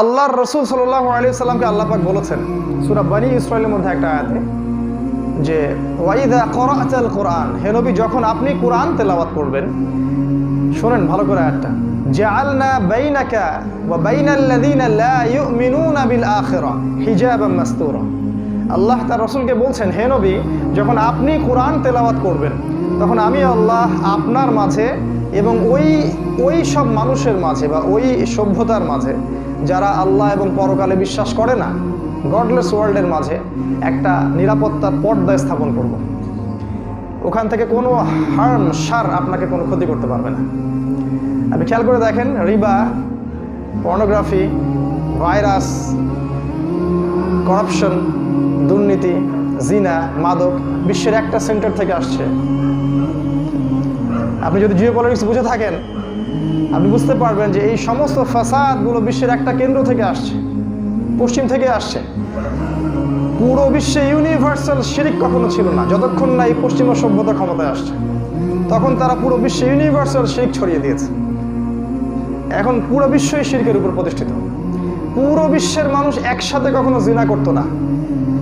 আল্লাহর রসুল সাল্লাহ আলী সাল্লামকে আল্লাহ পাক বলেছেন, সুরা বানি ইসরায়েলের মধ্যে একটা আয়াতে, যে ওয়াইদা করাচাল কোরআন হে নবী, যখন আপনি কোরআন তেলাওয়াত করবেন, শোনেন ভালো করে আয়াতটা, জাআলনা বাইনাকা ওয়া বাইনাল্লাযীনা লা ইউমিনুনা বিল আখিরা হিজাবাম মাসতুরা আল্লাহ তার রসুলকে বলছেন, হে নবী, যখন আপনি কোরআন তেলাওয়াত করবেন, তখন আমি আল্লাহ আপনার মাঝে এবং ওই ওই সব মানুষের মাঝে বা ওই সভ্যতার মাঝে যারা আল্লাহ এবং পরকালে বিশ্বাস করে না গডলেস ওয়ার্ল্ডের মাঝে একটা নিরাপত্তার পর্দা স্থাপন করব। ওখান থেকে কোনো হার্ম সার আপনাকে কোনো ক্ষতি করতে পারবে না আপনি খেয়াল করে দেখেন, রিবা পর্নোগ্রাফি ভাইরাস করাপশন দুর্নীতি, জিনা, মাদক বিশ্বের একটা সেন্টার থেকে আসছে আপনি যদি জিও পলিটিক্স বুঝে থাকেন আপনি বুঝতে পারবেন যে এই সমস্ত ফাসাদগুলো বিশ্বের একটা কেন্দ্র থেকে আসছে, পশ্চিম থেকে আসছে। পুরো বিশ্বে ইউনিভার্সাল শিরিক কখনো ছিল না, যতক্ষণ না এই পশ্চিমা সভ্যতা ক্ষমতায় আসছে। তখন তারা পুরো বিশ্বে ইউনিভার্সাল শিরিক ছড়িয়ে দিয়েছে। এখন পুরো বিশ্বই শিরকের উপর প্রতিষ্ঠিত। পুরো বিশ্বের মানুষ একসাথে কখনো জিনা করতো না।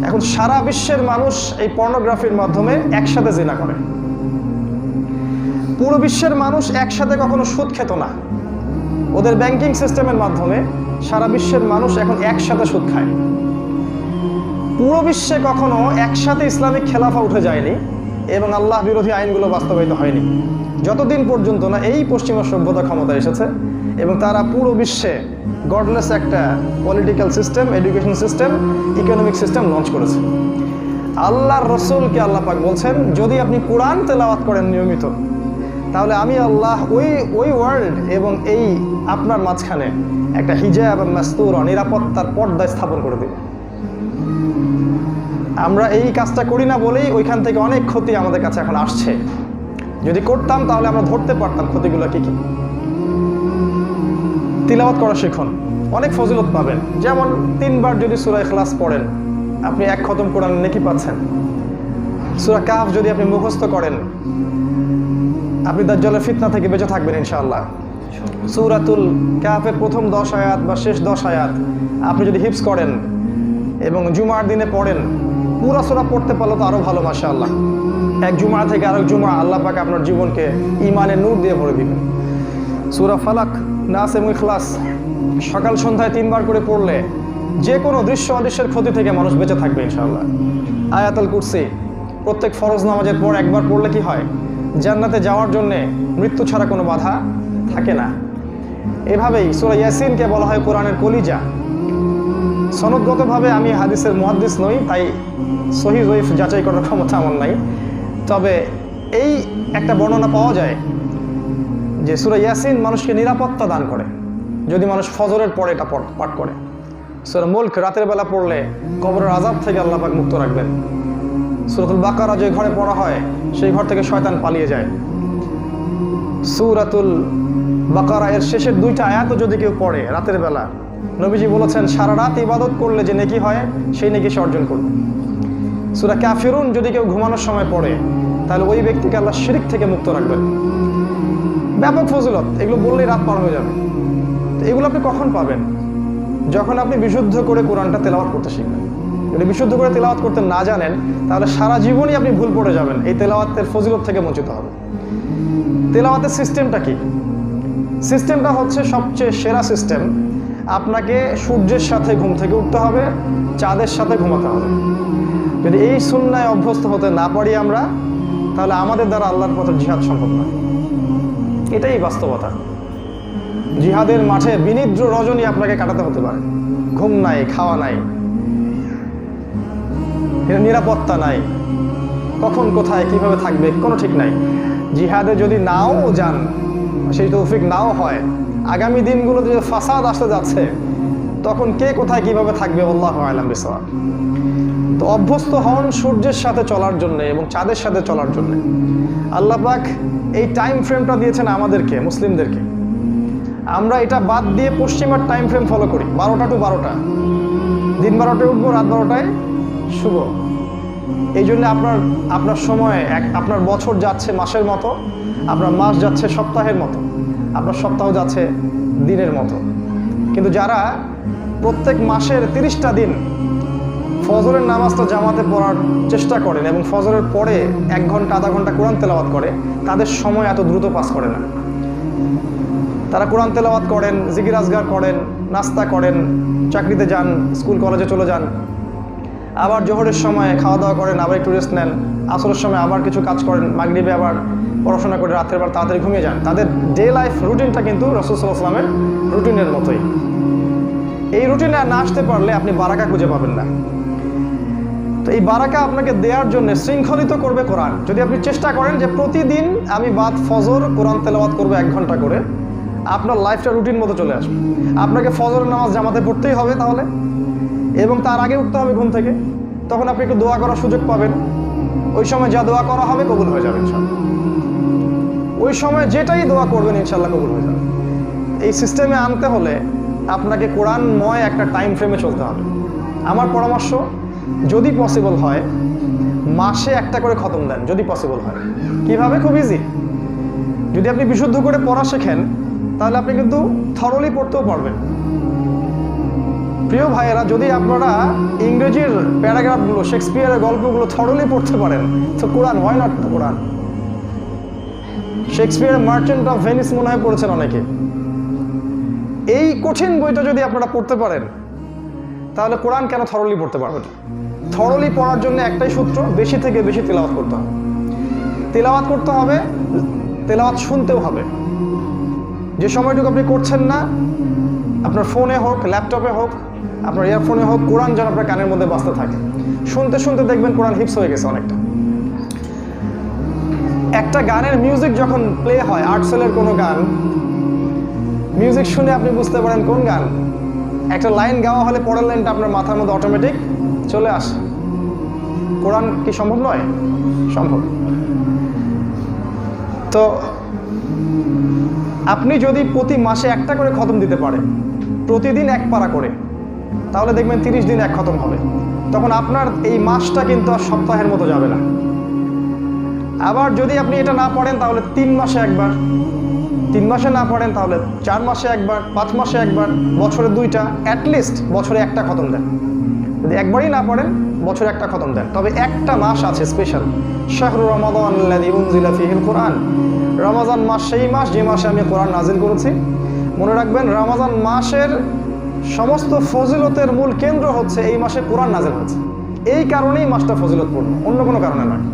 এখন সারা বিশ্বের মানুষ এই পর্নোগ্রাফির মাধ্যমে একসাথে জিনা করে। পুরো বিশ্বের মানুষ একসাথে কখনো সুদ খেত না। ওদের ব্যাংকিং সিস্টেমের মাধ্যমে সারা বিশ্বের মানুষ এখন একসাথে সুদ খায়। পুরো বিশ্বে কখনো একসাথে ইসলামিক খেলাফা উঠে যায়নি এবং আল্লাহ বিরোধী আইনগুলো বাস্তবায়িত হয়নি। যতদিন পর্যন্ত না এই পশ্চিমা সভ্যতা ক্ষমতা এসেছে এবং তারা পুরো বিশ্বে গডলেস একটা political system education system economic system launch করেছে। আল্লাহর রসুলকে আল্লাহ পাক বলছেন, যদি আপনি কোরআন তেলাওয়াত করেন নিয়মিত তাহলে আমি আল্লাহ ওই ওই ওয়ার্ল্ড এবং এই আপনার মাঝখানে একটা হিজাব এবং মাস্তুর নিরাপত্তার পর্দা স্থাপন করে দেব। আমরা এই কাজটা করি না বলেই ওইখান থেকে অনেক ক্ষতি আমাদের কাছে এখন আসছে। যদি করতাম তাহলে আমরা ধরতে পারতাম ক্ষতিগুলো কি কি। তিলাওয়াত করা শিখুন, অনেক ফজিলত পাবেন। যেমন তিনবার যদি সুরাই ক্লাস পড়েন, আপনি এক খতম কোরআন নেকি পাচ্ছেন। সুরা কাফ যদি আপনি মুখস্থ করেন আপনি দাজ্জালের ফিতনা থেকে বেঁচে থাকবেন, ইনশাআল্লাহ। সুরাতুল কাফের প্রথম দশ আয়াত বা শেষ দশ আয়াত আপনি যদি হিপস করেন এবং জুমার দিনে পড়েন, পুরা সুরা পড়তে পারলে তো আরও ভালো, মাশাআল্লাহ। এক জুমা থেকে আরেক জুমা আল্লাহ পাক আপনার জীবনকে ইমানের নূর দিয়ে ভরে দিবেন। সুরা ফালাক, নাস এবং ইখলাস সকাল সন্ধ্যায় তিনবার করে পড়লে যে কোনো দৃশ্য অদৃশ্যের ক্ষতি থেকে মানুষ বেঁচে থাকবে, ইনশাআল্লাহ। আয়াতাল কুরসি, প্রত্যেক ফরজ নামাজের পর একবার পড়লে কি হয়? জান্নাতে যাওয়ার জন্যে মৃত্যু ছাড়া কোনো বাধা থাকে না। এভাবেই সুরা ইয়াসিনকে বলা হয় কোরআনের কলিজা। সনদগতভাবে আমি হাদিসের মুহাদ্দিস নই, তাই সহি জয়ীফ যাচাই করার ক্ষমতা আমার নাই। তবে এই একটা বর্ণনা পাওয়া যায় যে সুরা ইয়াসিন মানুষকে নিরাপত্তা দান করে, যদি মানুষ ফজরের পরে এটা পাঠ করে। সুরা মুল্ক রাতের বেলা পড়লে কবরের আজাব থেকে আল্লাহপাক মুক্ত রাখবেন। সুরাতুল বাকারা যে ঘরে পড়া হয়, সেই ঘর থেকে শয়তান পালিয়ে যায়। সুরাতুল বাকারা এর শেষের দুইটা আয়াতও যদি কেউ পড়ে রাতের বেলা, নবীজি বলেছেন, সারা রাত ইবাদত করলে যে নেকি হয়, সেই নেকি সে অর্জন করবে। সুরা ক্যাফিরুন যদি কেউ ঘুমানোর সময় পড়ে, তাহলে ওই ব্যক্তিকে আল্লাহ শিরিক থেকে মুক্ত রাখবেন। ব্যাপক ফজিলত, এগুলো বললেই রাত পার হয়ে যাবে। তো এগুলো আপনি কখন পাবেন? যখন আপনি বিশুদ্ধ করে কোরআনটা তেলাওয়াত করতে শিখবেন। যদি বিশুদ্ধ করে তেলাওয়াত করতে না জানেন, তাহলে সারা জীবনই আপনি ভুল পড়ে যাবেন। এই তেলাওয়াতের ফজিলত থেকে বঞ্চিত হবে তেলাওয়াতের সিস্টেমটা কি? সিস্টেমটা হচ্ছে সবচেয়ে সেরা সিস্টেম। আপনাকে সূর্যের সাথে ঘুম থেকে উঠতে হবে, চাঁদের সাথে ঘুমাতে হবে। যদি এই সুন্নায় অভ্যস্ত হতে না পারি আমরা, তাহলে আমাদের দ্বারা আল্লাহর পথে জিহাদ সম্ভব নয়। এটাই বাস্তবতা। জিহাদের মাঠে বিনিদ্র রজনী আপনাকে কাটাতে হতে পারে। ঘুম নাই, খাওয়া নাই। এর নিরাপত্তা নাই। কখন, কোথায়, কীভাবে থাকবে, কোনো ঠিক নাই। জিহাদে যদি নাও যান, সেই তৌফিক নাও হয়, আগামী দিনগুলোতে যে ফাসাদ আসতে যাচ্ছে, তখন কে কোথায় কীভাবে থাকবে, আল্লাহ আলাম বিসওয়াব। তো অভ্যস্ত হন সূর্যের সাথে চলার জন্য এবং চাঁদের সাথে চলার জন্য। আল্লাহ পাক এই টাইম ফ্রেমটা দিয়েছেন আমাদেরকে, মুসলিমদেরকে। আমরা এটা বাদ দিয়ে পশ্চিমার টাইম ফ্রেম ফলো করি, বারোটা টু বারোটা। দিন বারোটায় উঠবো, রাত বারোটায় শুভ। এই জন্য আপনার আপনার সময় এক, আপনার বছর যাচ্ছে মাসের মতো, আপনার মাস যাচ্ছে সপ্তাহের মতো, আপনার সপ্তাহ যাচ্ছে দিনের মতো। কিন্তু যারা প্রত্যেক মাসের তিরিশটা দিন ফজরের নামাজটা জামাতে পড়ার চেষ্টা করেন এবং ফজরের পরে এক ঘণ্টা, আধা ঘণ্টা কোরআন তেলাওয়াত করে, তাদের সময় এত দ্রুত পাস করে না। তারা কোরআন তেলাওয়াত করেন, জিকির আজগার করেন, নাস্তা করেন, চাকরিতে যান, স্কুল, কলেজে চলে যান আবার জোহরের সময় খাওয়া দাওয়া করেন, আবার একটু রেস্ট নেন। আসরের সময় আবার কিছু কাজ করেন, মাগরিবে আবার পড়াশোনা করে রাতের বার তাড়াতাড়ি ঘুমিয়ে যান। তাদের ডে লাইফ রুটিনটা কিন্তু রসুল্লাহ আসলামের রুটিনের মতোই। এই রুটিনে না আসতে পারলে আপনি বারাকা খুঁজে পাবেন না। তো এই বারাকা আপনাকে দেওয়ার জন্য শৃঙ্খলিত করবে কোরআন। যদি আপনি চেষ্টা করেন যে প্রতিদিন আমি বাদ ফজর, কোরআন তেলাওয়াত করব এক ঘণ্টা করে, আপনার লাইফটা রুটিন মতো চলে আসবে। আপনাকে ফজর নামাজ জামাতে পড়তেই হবে তাহলে। এবং তার আগে উঠতে হবে ঘুম থেকে, তখন আপনি একটু দোয়া করার সুযোগ পাবেন। ওই সময় যা দোয়া করা হবে কবুল হয়ে যাবে ওই সময় যেটাই দোয়া করবেন ইনশাল্লাহ কবুল হয়ে যাবে। এই সিস্টেমে আনতে হলে আপনাকে কোরআনময় একটা টাইম ফ্রেমে চলতে হবে। আমার পরামর্শ, যদি পসিবল হয়, মাসে একটা করে খতম দেন, যদি পসিবল হয়। কীভাবে? খুব ইজি যদি আপনি বিশুদ্ধ করে পড়া শেখেন, তাহলে আপনি কিন্তু থরলি পড়তেও পারবেন। প্রিয় ভাইয়েরা, যদি আপনারা ইংরেজির প্যারাগ্রাফগুলো, শেক্সপিয়ারের গল্পগুলো থরলি পড়তে পারেন, তো কোরআন হয় not Quran? Shakespeare, merchant of Venice মনে হয় পড়েছেন অনেকে। এই কঠিন বইটা যদি আপনারা পড়তে পারেন, তাহলে কোরআন কেন থরলি পড়তে পারবেন? থরলি পড়ার জন্য একটাই সূত্র, বেশি থেকে বেশি তেলাওয়াত করতে হবে। তেলাওয়াত করতে হবে, তেলাওয়াত শুনতেও হবে। যে সময়টুকু আপনি করছেন না, আপনার ফোনে হোক, ল্যাপটপে হোক আপনার ইয়ারফোনে হোক, কোরআন যেন আপনার কানের মধ্যে বাঁচতে থাকে। শুনতে শুনতে দেখবেন কোরআন হিপস হয়ে গেছে অনেকটা। একটা গানের মিউজিক যখন প্লে হয় আর্টসেলের কোনো গান মিউজিক শুনে আপনি বুঝতে পারেন কোন গান। একটা লাইন গাওয়া হলে পরের লাইনটা আপনার মাথার মধ্যে অটোমেটিক চলে আসে। কোরআন কি সম্ভব নয়? সম্ভব। তো, আপনি যদি প্রতি মাসে একটা করে খতম দিতে পারেন, প্রতিদিন এক পারা করে তাহলে দেখবেন তিরিশ দিন এক খতম হবে। তখন আপনার এই মাসটা কিন্তু আর সপ্তাহের মতো যাবে না। আবার যদি আপনি এটা না পড়েন, তাহলে তিন মাসে একবার। তিন মাসে না পড়েন, তাহলে চার মাসে একবার, পাঁচ মাসে একবার, বছরে দুইটা অ্যাটলিস্ট বছরে একটা খতম দেন। যদি একবারই না পড়েন, বছরে একটা খতম দেন। তবে একটা মাস আছে স্পেশাল শাহরু রমাদান কোরআন। রমাজান মাস সেই মাস যে মাসে আমি কোরআন নাজিল করেছি। মনে রাখবেন রমাজান মাসের সমস্ত ফজিলতের মূল কেন্দ্র হচ্ছে এই মাসে কোরআন নাজেল হচ্ছে। এই কারণেই মাসটা ফজিলতপূর্ণ, অন্য কোনো কারণে নয়।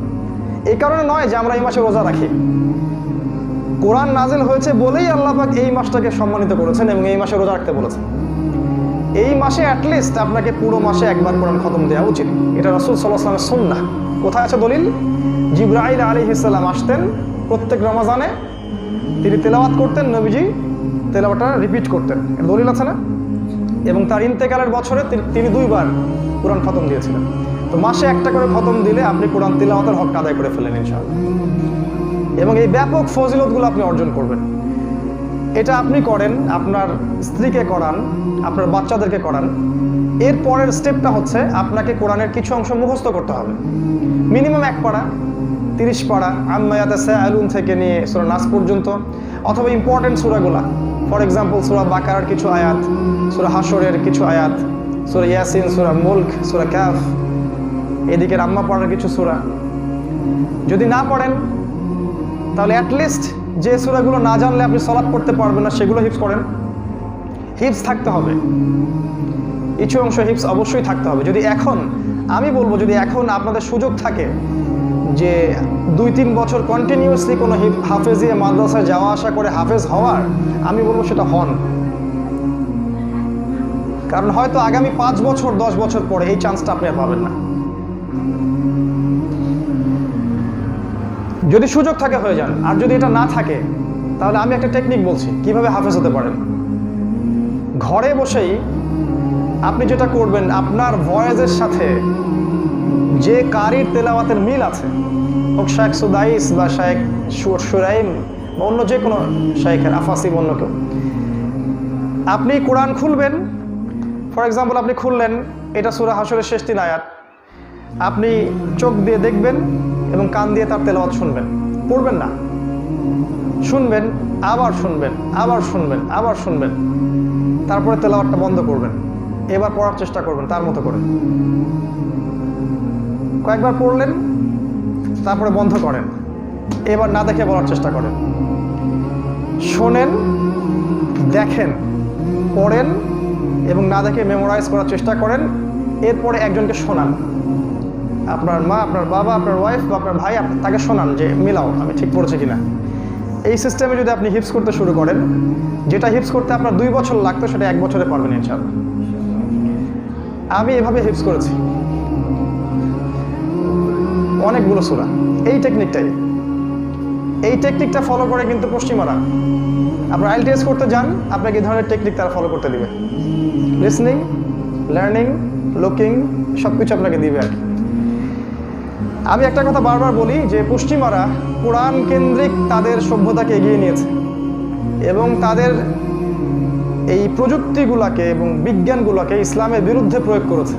এই কারণে নয় যে আমরা এই মাসে রোজা রাখি। কোরআন নাজেল হয়েছে বলেই আল্লাপাক এই মাসটাকে সম্মানিত করেছেন এবং এই মাসে রোজা রাখতে বলেছেন। এই মাসে অ্যাটলিস্ট আপনাকে পুরো মাসে একবার কোরআন খতম দেওয়া উচিত। এটা রসুল সাল্লাহ আসলামের সুন্না কোথায় আছে দলিল? জিব্রাইল আলী ইসলাম আসতেন প্রত্যেক রমাজানে। তিনি তেলাওয়াত করতেন, নবীজি তেলাওয়াটা রিপিট করতেন। দলিল আছে না? এবং তার ইন্তেকালের বছরে তিনি দুইবার কোরআন খতম দিয়েছিলেন। তো মাসে একটা করে খতম দিলে আপনি কোরআন তেলাওয়াতের হক আদায় করে ফেলেন ইনশাআল্লাহ। এবং এই ব্যাপক ফজিলতগুলো আপনি অর্জন করবেন। এটা আপনি করেন আপনার স্ত্রীকে করান, আপনার বাচ্চাদেরকে করান। এর পরের স্টেপটা হচ্ছে আপনাকে কোরআনের কিছু অংশ মুখস্থ করতে হবে। মিনিমাম এক পাড়া, তিরিশ পাড়া আম্মায়াতে আলুন থেকে নিয়ে সুরা নাস পর্যন্ত, অথবা ইম্পর্টেন্ট সুরাগুলা। ফর এক্সাম্পল সুরা বাকারার কিছু আয়াত সুরা হাসরের কিছু আয়াত সুরা ইয়াসিন সুরা মুল্ক সুরা ক্যাফ এদিকে রাম্মা পড়ার কিছু সুরা যদি না পড়েন, তাহলে অ্যাটলিস্ট যে সুরাগুলো না জানলে আপনি সলাপ করতে পারবেন না, সেগুলো হিপস করেন হিপস থাকতে হবে। কিছু অংশ হিপস অবশ্যই থাকতে হবে। যদি এখন, আমি বলব যদি এখন আপনাদের সুযোগ থাকে যে দুই তিন বছর কন্টিনিউয়াসলি কোনো হাফেজিয়ে মাদ্রাসায় যাওয়া আসা করে হাফেজ হওয়ার, আমি বলব সেটা হন। কারণ হয়তো আগামী পাঁচ বছর, দশ বছর পরে এই চান্সটা আপনি আর পাবেন না। যদি সুযোগ থাকে হয়ে যান। আর যদি এটা না থাকে, তাহলে আমি একটা টেকনিক বলছি, কীভাবে হাফেজ হতে পারেন? ঘরে বসেই আপনি যেটা করবেন, আপনার ভয়েসের সাথে যে কারির তেলাওয়াতের মিল আছে, হোক শায়েখ সুদাইস বা সুর সুরাইম বা অন্য যে কোনো শায়েখের আফাসিব অন্য কেউ। আপনি কোরআন খুলবেন, ফর এক্সাম্পল আপনি খুললেন, এটা সুরা হাসরের শেষ তিন আয়াত। আপনি চোখ দিয়ে দেখবেন এবং কান দিয়ে তার তেলাওয়াত শুনবেন। পড়বেন না। শুনবেন, আবার শুনবেন আবার শুনবেন আবার শুনবেন। তারপরে তেলাওয়াতটা বন্ধ করবেন। এবার পড়ার চেষ্টা করবেন তার মতো করে। কয়েকবার পড়লেন, তারপরে বন্ধ করেন। এবার না দেখে বলার চেষ্টা করেন। শোনেন, দেখেন, পড়েন এবং না দেখে মেমোরাইজ করার চেষ্টা করেন। এরপরে একজনকে শোনান। আপনার মা, আপনার বাবা, আপনার ওয়াইফ বা আপনার ভাই তাকে শোনান যে, মিলাও, আমি ঠিক পড়েছি কিনা? এই সিস্টেমে যদি আপনি হিপস করতে শুরু করেন, যেটা হিপস করতে আপনার দুই বছর লাগতো, সেটা এক বছরে পারবেন ইনশাআল্লাহ। আমি এভাবে হিপস করেছি। অনেকগুলো সুরা। এই টেকনিকটাই এই টেকনিকটা ফলো করে কিন্তু পশ্চিমারা। আপনার আইএলটিএস করতে যান, আপনাকে এই ধরনের টেকনিক তারা ফলো করতে দিবে। লিসনিং লার্নিং লুকিং সব কিছু আপনাকে দিবে আর কি। আমি একটা কথা বারবার বলি যে, পশ্চিমারা কোরআন কেন্দ্রিক তাদের সভ্যতাকে এগিয়ে নিয়েছে এবং তাদের এই প্রযুক্তিগুলোকে এবং বিজ্ঞানগুলোকে ইসলামের বিরুদ্ধে প্রয়োগ করেছে।